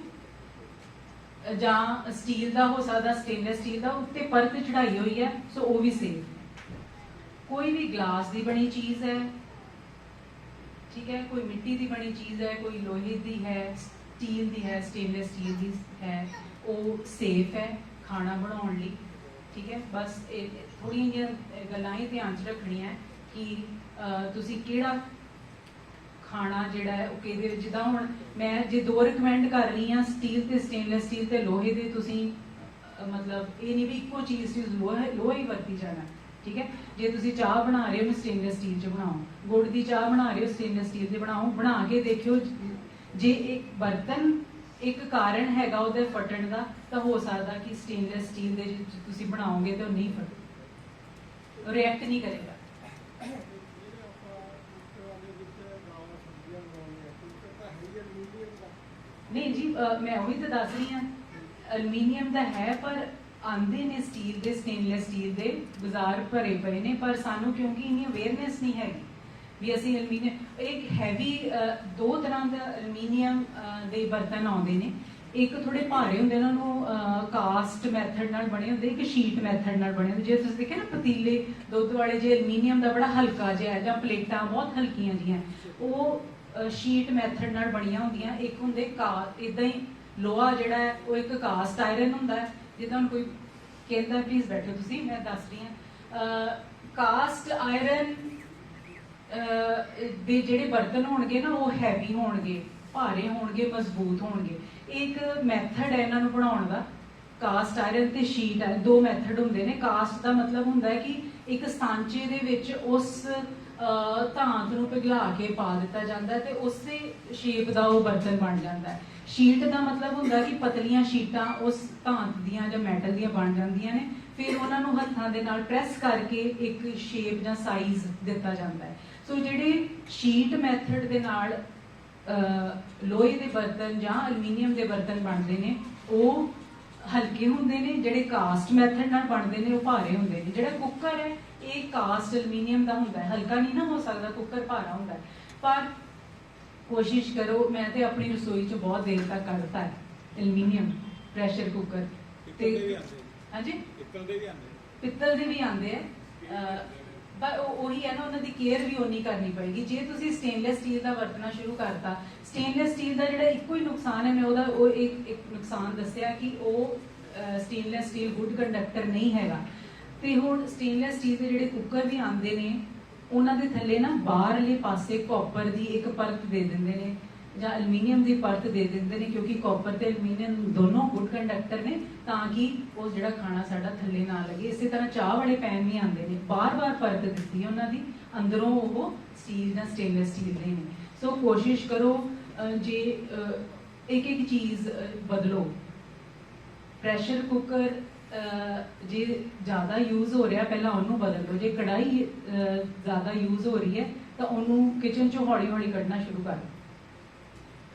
ਜਾਂ ਸਟੀਲ ਦਾ ਹੋ ਸਕਦਾ ਸਟੇਨਲੈਸ ਸਟੀਲ ਦਾ, ਉੱਤੇ ਪਰਤ ਚੜਾਈ ਹੋਈ ਹੈ ਸੋ ਉਹ ਵੀ ਸੇਫ ਕੋਈ ਵੀ ਗਲਾਸ ਦੀ ਬਣੀ ਚੀਜ਼ ਹੈ, ਠੀਕ ਹੈ, ਕੋਈ ਮਿੱਟੀ ਦੀ ਬਣੀ ਚੀਜ਼ ਹੈ, ਕੋਈ ਲੋਹੇ ਦੀ ਹੈ ਸਟੀਲ ਦੀ ਹੈ ਸਟੇਨਲੈਸ ਸਟੀਲ ਦੀ ਹੈ, ਉਹ ਸੇਫ ਹੈ ਖਾਣਾ ਬਣਾਉਣ ਲਈ, ਠੀਕ ਹੈ, ਬਸ ਇਹ ਥੋੜੀਆਂ ਜਿਹੀਆਂ ਗੱਲਾਂ ਹੀ ਧਿਆਨ 'ਚ ਰੱਖਣੀਆਂ ਕਿ ਤੁਸੀਂ ਕਿਹੜਾ ਖਾਣਾ ਜਿਹੜਾ ਹੈ, ਉਹ ਕਿਹਦੇ ਵਿੱਚ, ਜਿੱਦਾਂ ਹੁਣ ਮੈਂ ਜੇ ਦੋ ਰਿਕਮੈਂਡ ਕਰ ਰਹੀ ਹਾਂ ਸਟੀਲ ਤੇ ਸਟੇਨਲੈਸ ਸਟੀਲ ਤੇ ਲੋਹੇ ਦੇ, ਤੁਸੀਂ ਮਤਲਬ ਇਹ ਨਹੀਂ ਵੀ ਇੱਕੋ ਚੀਜ਼ ਸੀ, ਲੋਹਾ ਲੋਹਾ ਹੀ ਵਰਤੀ ਜਾਣਾ, ਠੀਕ ਹੈ? ਜੇ ਤੁਸੀਂ ਚਾਹ ਬਣਾ ਰਹੇ ਹੋ ਉਹਨੂੰ ਸਟੇਨਲੈਸ ਸਟੀਲ 'ਚ ਬਣਾਓ ਗੁੜ ਦੀ ਚਾਹ ਬਣਾ ਰਹੇ ਹੋ ਸਟੇਨਲੈਸ ਸਟੀਲ 'ਤੇ ਬਣਾਓ ਬਣਾ ਕੇ ਦੇਖਿਓ, ਜੇ ਇੱਕ ਬਰਤਨ, ਇੱਕ ਕਾਰਨ ਹੈਗਾ ਉਹਦੇ ਫਟਣ ਦਾ, ਤਾਂ ਹੋ ਸਕਦਾ ਕਿ ਸਟੇਨਲੈਸ ਸਟੀਲ ਦੇ ਤੁਸੀਂ ਬਣਾਓਗੇ ਤਾਂ ਉਹ ਨਹੀਂ ਫਟੇ। ਰਿਐਕਟ ਨਹੀਂ ਕਰੇਗਾ। ਅਲਮੀਨੀਅਮ ਨਹੀਂ ਜੀ, ਅਹ ਮੈਂ ਉਹੀ ਤਾਂ ਦੱਸ ਰਹੀ ਹਾਂ। ਐਲੂਮੀਨੀਅਮ ਦਾ ਹੈ, ਪਰ ਆਂਦੇ ਨੇ ਸਟੀਲ ਦੇ ਸਟੇਨਲੈਸ ਸਟੀਲ ਦੇ ਬਾਜ਼ਾਰ ਭਰੇ ਪਏ ਨੇ, ਪਰ ਸਾਨੂੰ ਕਿਉਂਕਿ ਇੰਨੀ ਅਵੇਅਰਨੈਸ ਨਹੀਂ ਹੈਗੀ ਵੀ ਅਸੀਂ ਅਲਮੀਨੀਅਮ ਇੱਕ ਹੈਵੀ ਦੋ ਤਰ੍ਹਾਂ ਦਾ ਅਲਮੀਨੀਅਮ ਦੇ ਬਰਤਨ ਆਉਂਦੇ ਨੇ। ਇੱਕ ਥੋੜੇ ਭਾਰੇ ਹੁੰਦੇ ਇਹਨਾਂ ਨੂੰ ਕਾਸਟ ਮੈਥਡ ਨਾਲ ਬਣੇ ਹੁੰਦੇ, ਇੱਕ ਸ਼ੀਟ ਮੈਥਡ ਨਾਲ ਬਣੇ ਹੁੰਦੇ। ਜੇ ਤੁਸੀਂ ਦੇਖਿਆ ਨਾ, ਪਤੀਲੇ, ਦੁੱਧ ਵਾਲੇ, ਜੇ ਐਲੂਮੀਨੀਅਮ ਦਾ ਬੜਾ ਹਲਕਾ ਜਿਹਾ ਹੈ, ਜਾਂ ਪਲੇਟਾਂ ਬਹੁਤ ਹਲਕੀਆਂ ਜੀਆਂ ਉਹ ਸ਼ੀਟ ਮੈਥਡ ਨਾਲ ਬਣੀਆਂ ਹੁੰਦੀਆਂ। ਇੱਕ ਹੁੰਦੇ ਕਾ ਇਦਾਂ ਹੀ ਲੋਹਾ ਜਿਹੜਾ ਹੈ, ਉਹ ਇੱਕ ਕਾਸਟ ਆਇਰਨ ਹੁੰਦਾ ਹੈ। ਜਿੱਦਾਂ ਕੋਈ ਕਹਿੰਦਾ ਪਲੀਜ਼ ਬੈਠੋ ਤੁਸੀਂ, ਮੈਂ ਦੱਸ ਰਹੀ ਹਾਂ। ਕਾਸਟ ਆਇਰਨ ਦੇ ਜਿਹੜੇ ਬਰਤਨ ਹੋਣਗੇ ਨਾ, ਉਹ ਹੈਵੀ ਹੋਣਗੇ, ਭਾਰੇ ਹੋਣਗੇ, ਮਜ਼ਬੂਤ ਹੋਣਗੇ। ਇੱਕ ਮੈਥਡ ਹੈ ਇਹਨਾਂ ਨੂੰ ਬਣਾਉਣ ਦਾ। ਕਾਸਟ ਆਇਰਨ ਤੇ ਸ਼ੀਟ ਹੈ ਦੋ ਮੈਥਡ ਹੁੰਦੇ ਨੇ। ਕਾਸਟ ਦਾ ਮਤਲਬ ਹੁੰਦਾ ਹੈ ਕਿ ਇੱਕ ਸਾਂਚੇ ਦੇ ਵਿੱਚ ਉਸ ਧਾਤ ਨੂੰ ਪਿਘਲਾ ਕੇ ਪਾ ਦਿੱਤਾ ਜਾਂਦਾ ਤੇ ਉਸੇ ਸ਼ੇਪ ਦਾ ਉਹ ਬਰਤਨ ਬਣ ਜਾਂਦਾ ਹੈ। ਸ਼ੀਟ ਦਾ ਮਤਲਬ ਹੁੰਦਾ ਕਿ ਪਤਲੀਆਂ ਸ਼ੀਟਾਂ ਉਸ ਧਾਤ ਦੀਆਂ ਜਾਂ ਮੈਟਲ ਦੀਆਂ ਬਣ ਜਾਂਦੀਆਂ ਨੇ। ਫਿਰ ਉਹਨਾਂ ਨੂੰ ਹੱਥਾਂ ਦੇ ਨਾਲ ਪ੍ਰੈਸ ਕਰਕੇ ਇੱਕ ਸ਼ੇਪ ਜਾਂ ਸਾਈਜ਼ ਦਿੱਤਾ ਜਾਂਦਾ ਹੈ। ਸੋ ਜਿਹੜੇ ਸ਼ੀਟ ਮੈਥਡ ਦੇ ਨਾਲ ਲੋਹੇ ਦੇ ਬਰਤਨ ਜਾਂ ਐਲੂਮੀਨੀਅਮ ਦੇ ਬਰਤਨ ਬਣਦੇ ਨੇ ਉਹ ਹਲਕੇ ਹੁੰਦੇ ਨੇ ਜਿਹੜੇ ਕਾਸਟ ਮੈਥਡ ਨਾਲ ਬਣਦੇ ਨੇ ਉਹ ਭਾਰੇ ਹੁੰਦੇ ਨੇ। ਜਿਹੜਾ ਕੁੱਕਰ ਹੈ ਇਹ ਕਾਸਟ ਐਲੂਮੀਨੀਅਮ ਦਾ ਹੁੰਦਾ ਹੈ। ਹਲਕਾ ਨਹੀਂ ਨਾ ਹੋ ਸਕਦਾ ਕੁੱਕਰ ਭਾਰਾ ਹੁੰਦਾ ਪਰ ਕੋਸ਼ਿਸ਼ ਕਰੋ ਮੈਂ ਤੇ ਆਪਣੀ ਰਸੋਈ 'ਚ ਬਹੁਤ ਦੇਰ ਤੱਕ ਕੱਢਤਾ ਹੈ ਐਲੂਮੀਨੀਅਮ ਪ੍ਰੈਸ਼ਰ ਕੁੱਕਰ ਆਉਂਦੇ ਹਾਂਜੀ? ਪਿੱਤਲ ਦੇ ਵੀ ਆਉਂਦੇ ਪਿੱਤਲ ਦੇ ਵੀ ਆਉਂਦੇ ਆ ਪਰ ਉਹ ਉਹੀ ਹੈ ਨਾ, ਉਹਨਾਂ ਦੀ ਕੇਅਰ ਵੀ ਓਨੀ ਕਰਨੀ ਪਏਗੀ। ਜੇ ਤੁਸੀਂ ਸਟੇਨਲੈਸ ਸਟੀਲ ਦਾ ਵਰਤਣਾ ਸ਼ੁਰੂ ਕਰਤਾ ਸਟੇਨਲੈਸ ਸਟੀਲ ਦਾ ਜਿਹੜਾ ਇੱਕੋ ਹੀ ਨੁਕਸਾਨ ਹੈ, ਮੈਂ ਉਹਦਾ ਉਹ ਇੱਕ ਇੱਕ ਨੁਕਸਾਨ ਦੱਸਿਆ ਕਿ ਉਹ ਸਟੇਨਲੈਸ ਸਟੀਲ ਗੁੱਡ ਕੰਡਕਟਰ ਨਹੀਂ ਹੈਗਾ। ਤੇ ਹੁਣ ਸਟੇਨਲੈਸ ਸਟੀਲ ਦੇ ਜਿਹੜੇ ਕੁੱਕਰ ਵੀ ਆਉਂਦੇ ਨੇ, ਉਹਨਾਂ ਦੇ ਥੱਲੇ ਨਾ ਬਾਹਰਲੇ ਪਾਸੇ ਕਾਪਰ ਦੀ ਇੱਕ ਪਰਤ ਦੇ ਦਿੰਦੇ ਨੇ। ਜਾਂ ਐਲੂਮੀਨੀਅਮ ਦੀ ਪਰਤ ਦੇ ਦਿੰਦੇ ਨੇ ਕਿਉਂਕਿ ਕਾਪਰ ਤੇ ਐਲੂਮੀਨੀਅਮ ਦੋਨੋਂ ਗੁੱਡ ਕੰਡਕਟਰ ਨੇ, ਤਾਂ ਕਿ ਉਹ ਜਿਹੜਾ ਖਾਣਾ ਸਾਡਾ ਥੱਲੇ ਨਾ ਲੱਗੇ। ਇਸੇ ਤਰ੍ਹਾਂ ਚਾਹ ਵਾਲੇ ਪੈਨ ਵੀ ਆਉਂਦੇ ਨੇ। ਬਾਰ-ਬਾਰ ਪਰਤ ਦਿੱਤੀ ਹੈ ਉਹਨਾਂ ਦੀ। ਅੰਦਰੋਂ ਉਹ ਸਟੀਲ ਜਾਂ ਸਟੇਨਲੈਸ ਸਟੀਲ ਦੇ ਨੇ। ਸੋ ਕੋਸ਼ਿਸ਼ ਕਰੋ ਜੇ ਇੱਕ ਇੱਕ ਚੀਜ਼ ਬਦਲੋ। ਪ੍ਰੈਸ਼ਰ ਕੁੱਕਰ ਜੇ ਜ਼ਿਆਦਾ ਯੂਜ਼ ਹੋ ਰਿਹਾ, ਪਹਿਲਾਂ ਉਹਨੂੰ ਬਦਲ ਲਓ ਜੇ ਕੜਾਈ ਜ਼ਿਆਦਾ ਯੂਜ਼ ਹੋ ਰਹੀ ਹੈ, ਤਾਂ ਉਹਨੂੰ ਕਿਚਨ ਚੋਂ ਹੌਲੀ ਹੌਲੀ ਕੱਢਣਾ ਸ਼ੁਰੂ ਕਰ ਦਿਓ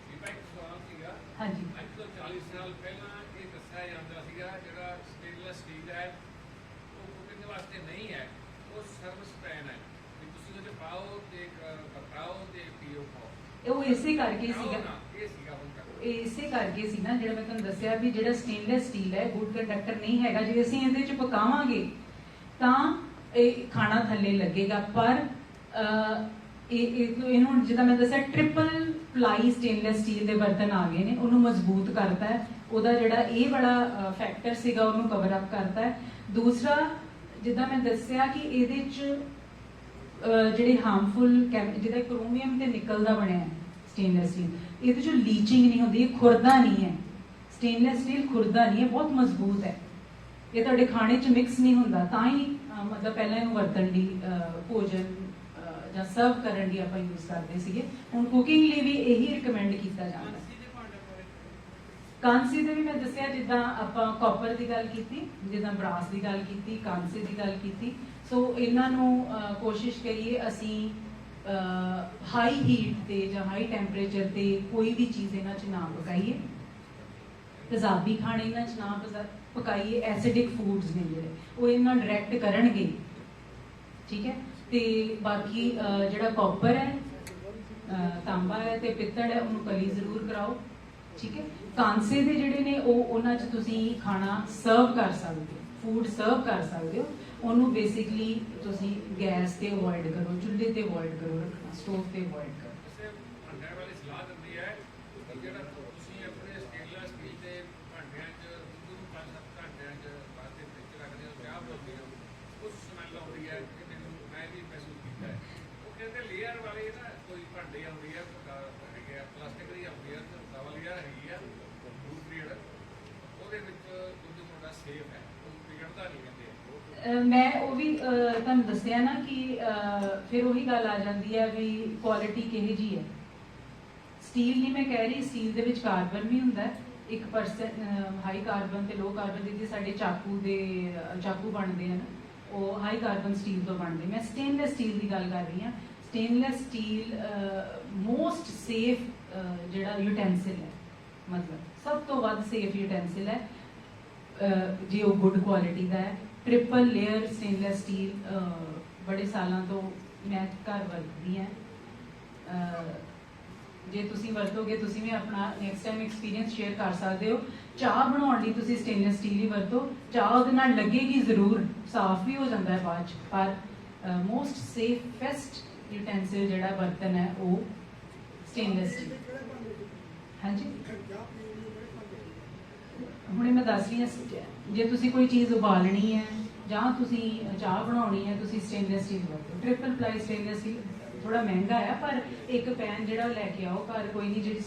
ਬੀਬਾ ਇੱਕ ਸਵਾਲ ਸੀਗਾ ਹਾਂਜੀ। ਅੱਜ ਤੋਂ 40 ਸਾਲ ਪਹਿਲਾਂ ਇਹ ਦੱਸਿਆ ਜਾਂਦਾ ਸੀਗਾ ਜਿਹੜਾ ਸਟੇਨਲੈਸ ਸਟੀਲ ਹੈ ਉਹ ਕੁਕਿੰਗ ਵਾਸਤੇ ਨਹੀਂ ਹੈ ਉਹ ਸਰਵਿਸ ਪੈਨ ਹੈ। ਵੀ ਤੁਸੀਂ ਉਹਦੇ ਪਾਓ ਤੇ ਕਪਾਓ ਤੇ ਪੀਓ ਪਾਓ। ਉਹ ਇਸੇ ਕਰਕੇ ਸੀਗਾ। ਇਹ ਸੀਗਾ ਹੁਣ ਤੱਕ। ਇਹ ਇਸੇ ਕਰਕੇ ਸੀ ਨਾ ਜਿਹੜਾ ਮੈਂ ਤੁਹਾਨੂੰ ਦੱਸਿਆ ਵੀ ਜਿਹੜਾ ਸਟੇਨਲੈਸ ਸਟੀਲ ਹੈ ਗੁੱਡ ਕੰਡਕਟਰ ਨਹੀਂ ਹੈਗਾ। ਜੇ ਅਸੀਂ ਇਹਦੇ ਚ ਪਕਾਵਾਂਗੇ ਤਾਂ ਇਹ ਖਾਣਾ ਥੱਲੇ ਲੱਗੇਗਾ। ਪਰ ਇਹ ਇਹ ਇਹਨੂੰ ਜਿੱਦਾਂ ਮੈਂ ਦੱਸਿਆ ਟ੍ਰਿਪਲ ਪਲਾਈ ਸਟੇਨਲੈਸ ਸਟੀਲ ਦੇ ਬਰਤਨ ਆ ਗਏ ਨੇ, ਉਹਨੂੰ ਮਜ਼ਬੂਤ ਕਰਤਾ ਹੈ। ਉਹਦਾ ਜਿਹੜਾ ਇਹ ਬੜਾ ਫੈਕਟਰ ਸੀਗਾ, ਉਹਨੂੰ ਕਵਰ ਅਪ ਕਰਤਾ ਹੈ। ਦੂਸਰਾ, ਜਿੱਦਾਂ ਮੈਂ ਦੱਸਿਆ ਕਿ ਇਹਦੇ ਚ ਅਹ ਜਿਹੜੇ ਹਾਰਮਫੁਲ ਜਿਹਦਾ ਕ੍ਰੋਮੀਅਮ ਤੇ ਨਿਕਲ ਦਾ ਬਣਿਆ ਹੈ ਸਟੇਨਲੈਸ ਸਟੀਲ ਇਹਦੇ ਚੋਂ ਲੀਚਿੰਗ ਨਹੀਂ ਹੁੰਦੀ, ਇਹ ਖੁਰਦਾ ਨਹੀਂ ਹੈ। ਸਟੇਨਲੈਸ ਸਟੀਲ ਖੁਰਦਾ ਨਹੀਂ ਹੈ, ਬਹੁਤ ਮਜ਼ਬੂਤ ਹੈ। ਇਹ ਤੁਹਾਡੇ ਖਾਣੇ 'ਚ ਮਿਕਸ ਨਹੀਂ ਹੁੰਦਾ, ਤਾਂ ਹੀ ਮਤਲਬ ਪਹਿਲਾਂ ਇਹਨੂੰ ਵਰਤਣ ਦੀ ਭੋਜਨ ਜਾਂ ਸਰਵ ਕਰਨ ਲਈ ਆਪਾਂ ਯੂਜ਼ ਕਰਦੇ ਸੀਗੇ ਹੁਣ ਕੁਕਿੰਗ ਲਈ ਵੀ ਇਹੀ ਰਿਕਮੈਂਡ ਕੀਤਾ ਜਾਂਦਾ ਹੈ ਕਾਂਸੀ ਦੇ ਵੀ ਮੈਂ ਦੱਸਿਆ ਜਿੱਦਾਂ ਆਪਾਂ ਕਾਪਰ ਦੀ ਗੱਲ ਕੀਤੀ ਜਿੱਦਾਂ ਬਰਾਸ ਦੀ ਗੱਲ ਕੀਤੀ ਕਾਂਸੇ ਦੀ ਗੱਲ ਕੀਤੀ। ਸੋ ਇਹਨਾਂ ਨੂੰ ਕੋਸ਼ਿਸ਼ ਕਰੀਏ ਅਸੀਂ ਹਾਈ ਹੀਟ ਤੇ ਜਾਂ ਹਾਈ ਟੈਂਪਰੇਚਰ ਤੇ ਕੋਈ ਵੀ ਚੀਜ਼ ਇਹਨਾਂ 'ਚ ਨਾ ਪਕਾਈਏ। ਤੇਜ਼ਾਬੀ ਖਾਣੇ ਇਹਨਾਂ 'ਚ ਨਾ ਪਕਾਈਏ ਐਸਿਡਿਕ ਫੂਡਸ ਨੇ ਜਿਹੜੇ ਉਹ ਇਹਨਾਂ ਡਾਇਰੈਕਟ ਕਰਨਗੇ। ਠੀਕ ਹੈ? ਤੇ ਬਾਕੀ ਜਿਹੜਾ ਕਾਪਰ ਹੈ ਤਾਂਬਾ ਹੈ ਤੇ ਪਿੱਤੜ ਹੈ, ਉਹਨੂੰ ਕਲੀ ਜ਼ਰੂਰ ਕਰਾਓ, ਠੀਕ ਹੈ? ਕਾਂਸੇ ਦੇ ਜਿਹੜੇ ਨੇ, ਉਹ ਉਹਨਾਂ 'ਚ ਤੁਸੀਂ ਖਾਣਾ ਸਰਵ ਕਰ ਸਕਦੇ ਹੋ ਫੂਡ ਸਰਵ ਕਰ ਸਕਦੇ ਹੋ। ਉਹਨੂੰ ਬੇਸਿਕਲੀ ਤੁਸੀਂ ਗੈਸ ਤੇ ਅਵੋਇਡ ਕਰੋ, ਚੁੱਲ੍ਹੇ ਤੇ ਅਵੋਇਡ ਕਰੋ ਰੱਖਣਾ ਸਟੋਵ ਤੇ ਅਵੋਇਡ ਕਰੋ ਵੈਸੇ ਭਾਂਡਿਆਂ ਵਾਲੀ ਸਲਾਹ ਦਿੰਦੀ ਹੈ ਕਿ ਜਿਹੜਾ ਤੁਸੀਂ ਆਪਣੇ ਸਟੇਨਲੈਸ ਸਟੀਲ ਦੇ ਭਾਂਡਿਆਂ 'ਚ ਦੁੱਧ ਨੂੰ ਪੰਜ ਸੱਤ ਘੰਟਿਆਂ 'ਚ ਬਾਅਦ ਦੇ ਵਿੱਚ ਰੱਖਦੇ ਹੋ ਚਾਹ ਬਣਾਉਂਦੇ ਹੋ ਉਸ ਸਮੈਲ ਆਉਂਦੀ ਹੈ ਕਿ ਮੈਨੂੰ ਮੈਂ ਵੀ ਮਹਿਸੂਸ ਕੀਤਾ ਹੈ ਉਹ ਤੇ ਤੇ ਲੇਅਰ ਵਾਲੇ ਨਾ ਕੋਈ ਭਾਂਡੇ ਆਉਂਦੀ ਆ ਅਹ ਹੈਗੇ ਆ, ਪਲਾਸਟਿਕ ਦੀ ਆਉਂਦੀ ਆ ਹੈਗੀ ਆ ਫੂਡ ਗ੍ਰੇਡ ਉਹਦੇ ਵਿੱਚ ਦੁੱਧ ਤੁਹਾਡਾ ਸੇਫ ਹੈ, ਉਹ ਵਿਗੜਦਾ ਨਹੀਂ ਕਹਿੰਦੇ ਮੈਂ ਉਹ ਵੀ ਤੁਹਾਨੂੰ ਦੱਸਿਆ ਨਾ ਕਿ ਫਿਰ ਉਹੀ ਗੱਲ ਆ ਜਾਂਦੀ ਹੈ ਵੀ ਕੁਆਲਿਟੀ ਕਿਹੋ ਜੀ ਹੈ। ਸਟੀਲ ਨਹੀਂ ਮੈਂ ਕਹਿ ਰਹੀ ਸਟੀਲ ਦੇ ਵਿੱਚ ਕਾਰਬਨ ਵੀ ਹੁੰਦਾ ਹੈ। 1% ਹਾਈ ਕਾਰਬਨ ਤੇ ਲੋ ਕਾਰਬਨ ਦੇ ਸਾਡੇ ਚਾਕੂ ਦੇ, ਚਾਕੂ ਬਣਦੇ ਹਨ ਉਹ ਹਾਈ ਕਾਰਬਨ ਸਟੀਲ ਤੋਂ ਬਣਦੇ। ਮੈਂ ਸਟੇਨਲੈਸ ਸਟੀਲ ਦੀ ਗੱਲ ਕਰ ਰਹੀ ਹਾਂ। Stainless steel most safe uh, ਜਿਹੜਾ ਯੂਟੈਂਸਿਲ ਹੈ, ਮਤਲਬ ਸਭ ਤੋਂ ਵੱਧ ਸੇਫ ਯੂਟੈਂਸਿਲ ਹੈ ਜੇ ਉਹ ਗੁੱਡ ਕੁਆਲਿਟੀ ਦਾ ਹੈ ਟ੍ਰਿਪਲ ਲੇਅਰ ਸਟੇਨਲੈਸ ਸਟੀਲ ਬੜੇ ਸਾਲਾਂ ਤੋਂ ਮੈਂ ਘਰ ਵਰਤਦੀ ਹਾਂ। ਜੇ ਤੁਸੀਂ ਵਰਤੋਗੇ, ਤੁਸੀਂ ਵੀ ਆਪਣਾ ਨੈਕਸਟ ਟਾਈਮ ਐਕਸਪੀਰੀਅੰਸ ਸ਼ੇਅਰ ਕਰ ਸਕਦੇ ਹੋ। ਚਾਹ ਬਣਾਉਣ ਲਈ ਤੁਸੀਂ ਸਟੇਨਲੈਸ ਸਟੀਲ ਹੀ ਵਰਤੋ। ਚਾਹ ਉਹਦੇ ਨਾਲ ਲੱਗੇਗੀ ਜ਼ਰੂਰ, ਸਾਫ਼ ਵੀ ਹੋ ਜਾਂਦਾ ਹੈ ਬਾਅਦ ਚ, ਪਰ ਮੋਸਟ ਸੇਫ ਸੇਫੈਸਟ ਯੂਟੈਂਸਿਲ ਜਿਹੜਾ ਬਰਤਨ ਹੈ, ਉਹ ਸਟੇਨਲੈਸ ਸਟੀਲ ਹਾਂਜੀ? ਹੁਣੇ ਮੈਂ ਦੱਸ ਰਹੀ ਹਾਂ ਜੇ ਤੁਸੀਂ ਕੋਈ ਚੀਜ਼ ਉਬਾਲਣੀ ਹੈ, ਜਾਂ ਤੁਸੀਂ ਚਾਹ ਬਣਾਉਣੀ ਹੈ, ਤੁਸੀਂ ਸਟੇਨਲੈਸ ਸਟੀਲ ਵਰਤੋ। ਟ੍ਰਿਪਲ ਪਲਾਈ ਸਟੇਨਲੈਸ ਸਟੀਲ ਥੋੜਾ ਮਹਿੰਗਾ ਆ, ਪਰ ਇੱਕ ਪੈਨ ਜਿਹੜਾ ਲੈ ਕੇ ਆਓ ਘਰ, ਕੋਈ ਨਹੀਂ ਜਿਹੜੀ